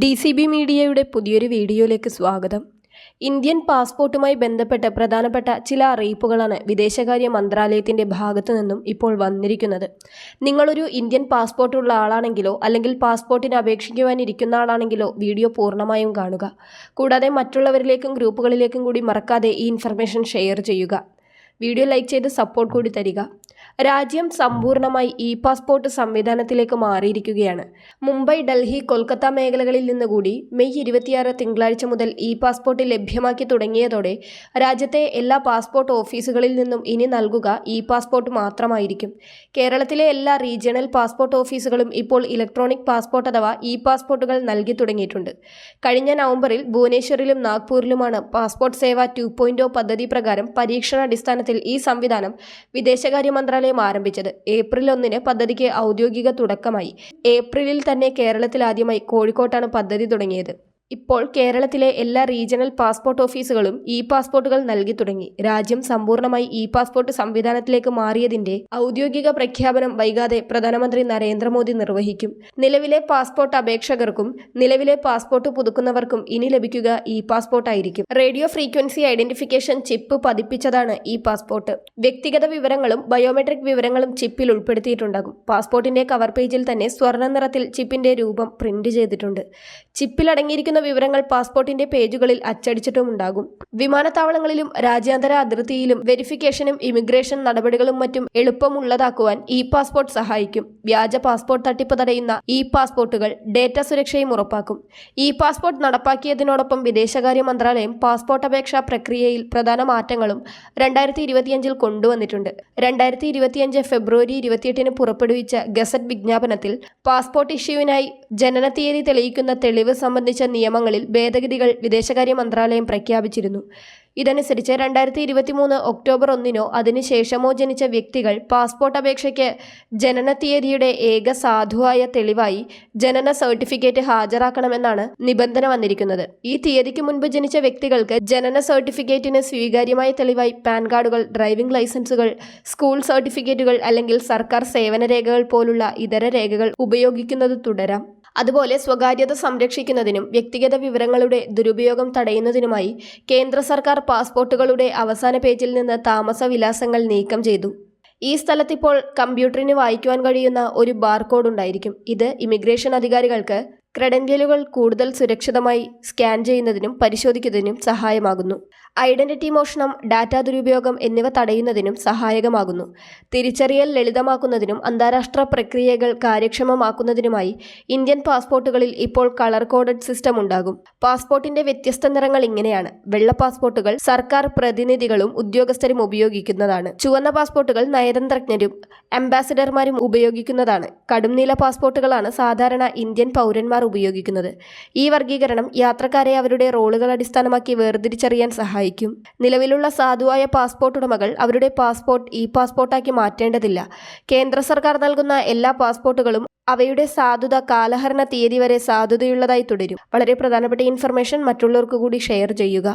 D C B മീഡിയയുടെ പുതിയൊരു വീഡിയോയിലേക്ക് സ്വാഗതം. ഇന്ത്യൻ പാസ്പോർട്ടുമായി ബന്ധപ്പെട്ട് പ്രധാനപ്പെട്ട ചില അറിയിപ്പുകളാണ് വിദേശകാര്യ മന്ത്രാലയത്തിന്റെ ഭാഗത്തു നിന്നും ഇപ്പോൾ വന്നിരിക്കുന്നത്. നിങ്ങളൊരു ഇന്ത്യൻ പാസ്പോർട്ടുള്ള ആളാണെങ്കിലോ അല്ലെങ്കിൽ പാസ്പോർട്ടിന് അപേക്ഷിക്കുവാനിരിക്കുന്ന ആളാണെങ്കിലോ വീഡിയോ പൂർണമായും കാണുക. കൂടാതെ മറ്റുള്ളവരിലേക്കും ഗ്രൂപ്പുകളിലേക്കും കൂടി മറക്കാതെ ഈ ഇൻഫർമേഷൻ ഷെയർ ചെയ്യുക. വീഡിയോ ലൈക്ക് ചെയ്ത് സപ്പോർട്ട് കൂടി തരിക. രാജ്യം സമ്പൂർണമായി ഇ പാസ്പോർട്ട് സംവിധാനത്തിലേക്ക് മാറിയിരിക്കുകയാണ്. മുംബൈ ഡൽഹി കൊൽക്കത്ത മേഖലകളിൽ നിന്നുകൂടി മെയ് ഇരുപത്തിയാറ് തിങ്കളാഴ്ച മുതൽ ഇ പാസ്പോർട്ട് ലഭ്യമാക്കി തുടങ്ങിയതോടെ രാജ്യത്തെ എല്ലാ പാസ്പോർട്ട് ഓഫീസുകളിൽ നിന്നും ഇനി നൽകുക ഇ പാസ്പോർട്ട് മാത്രമായിരിക്കും. കേരളത്തിലെ എല്ലാ റീജിയണൽ പാസ്പോർട്ട് ഓഫീസുകളും ഇപ്പോൾ ഇലക്ട്രോണിക് പാസ്പോർട്ട് അഥവാ ഇ പാസ്പോർട്ടുകൾ നൽകി തുടങ്ങിയിട്ടുണ്ട്. കഴിഞ്ഞ നവംബറിൽ ഭുവനേശ്വറിലും നാഗ്പൂരിലുമാണ് പാസ്പോർട്ട് സേവ ടു പോയിന്റ് പദ്ധതി പ്രകാരം പരീക്ഷണാടിസ്ഥാനത്തിൽ ഈ സംവിധാനം വിദേശകാര്യ മന്ത്രാലയം ആരംഭിച്ചത് ഏപ്രിൽ ഒന്നിന് പദ്ധതിക്ക് ഔദ്യോഗിക തുടക്കമായി. ഏപ്രിലിൽ തന്നെ കേരളത്തിൽ ആദ്യമായി കോഴിക്കോട്ടാണ് പദ്ധതി തുടങ്ങിയത്. ഇപ്പോൾ കേരളത്തിലെ എല്ലാ റീജിയണൽ പാസ്പോർട്ട് ഓഫീസുകളും ഇ പാസ്പോർട്ടുകൾ നൽകി തുടങ്ങി. രാജ്യം സമ്പൂർണമായി ഇ പാസ്പോർട്ട് സംവിധാനത്തിലേക്ക് മാറിയതിന്റെ ഔദ്യോഗിക പ്രഖ്യാപനം വൈകാതെ പ്രധാനമന്ത്രി നരേന്ദ്രമോദി നിർവഹിക്കും. നിലവിലെ പാസ്പോർട്ട് അപേക്ഷകർക്കും നിലവിലെ പാസ്പോർട്ട് പുതുക്കുന്നവർക്കും ഇനി ലഭിക്കുക ഇ പാസ്പോർട്ടായിരിക്കും റേഡിയോ ഫ്രീക്വൻസി ഐഡന്റിഫിക്കേഷൻ ചിപ്പ് പതിപ്പിച്ചതാണ് ഇ പാസ്പോർട്ട് വ്യക്തിഗത വിവരങ്ങളും ബയോമെട്രിക് വിവരങ്ങളും ചിപ്പിൽ ഉൾപ്പെടുത്തിയിട്ടുണ്ടാകും. പാസ്പോർട്ടിന്റെ കവർ പേജിൽ തന്നെ സ്വർണ നിറത്തിൽ ചിപ്പിന്റെ രൂപം പ്രിന്റ് ചെയ്തിട്ടുണ്ട്. ചിപ്പിൽ അടങ്ങിയിരിക്കുന്ന വിവരങ്ങൾ പാസ്പോർട്ടിന്റെ പേജുകളിൽ അച്ചടിച്ചിട്ടുമുണ്ടാകും. വിമാനത്താവളങ്ങളിലും രാജ്യാന്തര അതിർത്തിയിലും വെരിഫിക്കേഷനും ഇമിഗ്രേഷൻ നടപടികളും മറ്റും എളുപ്പമുള്ളതാക്കുവാൻ ഇ പാസ്പോർട്ട് സഹായിക്കും. വ്യാജ പാസ്പോർട്ട് തട്ടിപ്പ് തടയുന്ന ഇ പാസ്പോർട്ടുകൾ ഡേറ്റ സുരക്ഷയും ഉറപ്പാക്കും. ഇ പാസ്പോർട്ട് നടപ്പാക്കിയതിനോടൊപ്പം വിദേശകാര്യ മന്ത്രാലയം പാസ്പോർട്ട് അപേക്ഷാ പ്രക്രിയയിൽ പ്രധാന മാറ്റങ്ങളും രണ്ടായിരത്തി ഇരുപത്തിയഞ്ചിൽ കൊണ്ടുവന്നിട്ടുണ്ട്. രണ്ടായിരത്തി ഇരുപത്തിയഞ്ച് ഫെബ്രുവരി ഇരുപത്തിയെട്ടിന് പുറപ്പെടുവിച്ച ഗസറ്റ് വിജ്ഞാപനത്തിൽ പാസ്പോർട്ട് ഇഷ്യൂവിനായി ജനനത്തീയതി തെളിയിക്കുന്ന തെളിവ് സംബന്ധിച്ച നിയമങ്ങളിൽ ഭേദഗതികൾ വിദേശകാര്യ മന്ത്രാലയം പ്രഖ്യാപിച്ചിരുന്നു. ഇതനുസരിച്ച് രണ്ടായിരത്തി ഇരുപത്തിമൂന്ന് ഒക്ടോബർ ഒന്നിനോ അതിനുശേഷമോ ജനിച്ച വ്യക്തികൾ പാസ്പോർട്ട് അപേക്ഷയ്ക്ക് ജനന തീയതിയുടെ ഏക സാധുവായ തെളിവായി ജനന സർട്ടിഫിക്കറ്റ് ഹാജരാക്കണമെന്നാണ് നിബന്ധന വന്നിരിക്കുന്നത്. ഈ തീയതിക്ക് മുൻപ് ജനിച്ച വ്യക്തികൾക്ക് ജനന സർട്ടിഫിക്കറ്റിന് സ്വീകാര്യമായ തെളിവായി പാൻ കാർഡുകൾ ഡ്രൈവിംഗ് ലൈസൻസുകൾ സ്കൂൾ സർട്ടിഫിക്കറ്റുകൾ അല്ലെങ്കിൽ സർക്കാർ സേവന രേഖകൾ പോലുള്ള ഇതര രേഖകൾ ഉപയോഗിക്കുന്നത് തുടരാം. അതുപോലെ സ്വകാര്യത സംരക്ഷിക്കുന്നതിനും വ്യക്തിഗത വിവരങ്ങളുടെ ദുരുപയോഗം തടയുന്നതിനുമായി കേന്ദ്ര സർക്കാർ പാസ്പോർട്ടുകളുടെ അവസാന പേജിൽ നിന്ന് താമസ വിലാസങ്ങൾ നീക്കം ചെയ്തു. ഈ സ്ഥലത്തിപ്പോൾ കമ്പ്യൂട്ടറിന് വായിക്കുവാൻ കഴിയുന്ന ഒരു ബാർകോഡ് ഉണ്ടായിരിക്കും. ഇത് ഇമിഗ്രേഷൻ അധികാരികൾക്ക് ക്രെഡൻഷ്യലുകൾ കൂടുതൽ സുരക്ഷിതമായി സ്കാൻ ചെയ്യുന്നതിനും പരിശോധിക്കുന്നതിനും സഹായമാകുന്നു. ഐഡന്റിറ്റി മോഷണം ഡാറ്റ ദുരുപയോഗം എന്നിവ തടയുന്നതിനും സഹായകമാകുന്നു. തിരിച്ചറിയൽ ലളിതമാക്കുന്നതിനും അന്താരാഷ്ട്ര പ്രക്രിയകൾ കാര്യക്ഷമമാക്കുന്നതിനുമായി ഇന്ത്യൻ പാസ്പോർട്ടുകളിൽ ഇപ്പോൾ കളർ കോഡഡ് സിസ്റ്റം ഉണ്ടാകും. പാസ്പോർട്ടിന്റെ വ്യത്യസ്ത നിറങ്ങൾ ഇങ്ങനെയാണ്. വെള്ള പാസ്പോർട്ടുകൾ സർക്കാർ പ്രതിനിധികളും ഉദ്യോഗസ്ഥരും ഉപയോഗിക്കുന്നതാണ്. ചുവന്ന പാസ്പോർട്ടുകൾ നയതന്ത്രജ്ഞരും അംബാസിഡർമാരും ഉപയോഗിക്കുന്നതാണ്. കടുംനീല പാസ്പോർട്ടുകളാണ് സാധാരണ ഇന്ത്യൻ പൗരന്മാർ ഉപയോഗിക്കുന്നത്. ഈ വർഗീകരണം യാത്രക്കാരെ അവരുടെ റോളുകൾ അടിസ്ഥാനമാക്കി വേർതിരിച്ചറിയാൻ സഹായിക്കും. നിലവിലുള്ള സാധുവായ പാസ്പോർട്ട് ഉടമകൾ അവരുടെ പാസ്പോർട്ട് ഇ പാസ്പോർട്ടാക്കി മാറ്റേണ്ടതില്ല. കേന്ദ്ര സർക്കാർ നൽകുന്ന എല്ലാ പാസ്പോർട്ടുകളും അവയുടെ സാധുത കാലഹരണ തീയതി വരെ സാധുതയുള്ളതായി തുടരും. വളരെ പ്രധാനപ്പെട്ട ഇൻഫർമേഷൻ മറ്റുള്ളവർക്ക് കൂടി ഷെയർ ചെയ്യുക.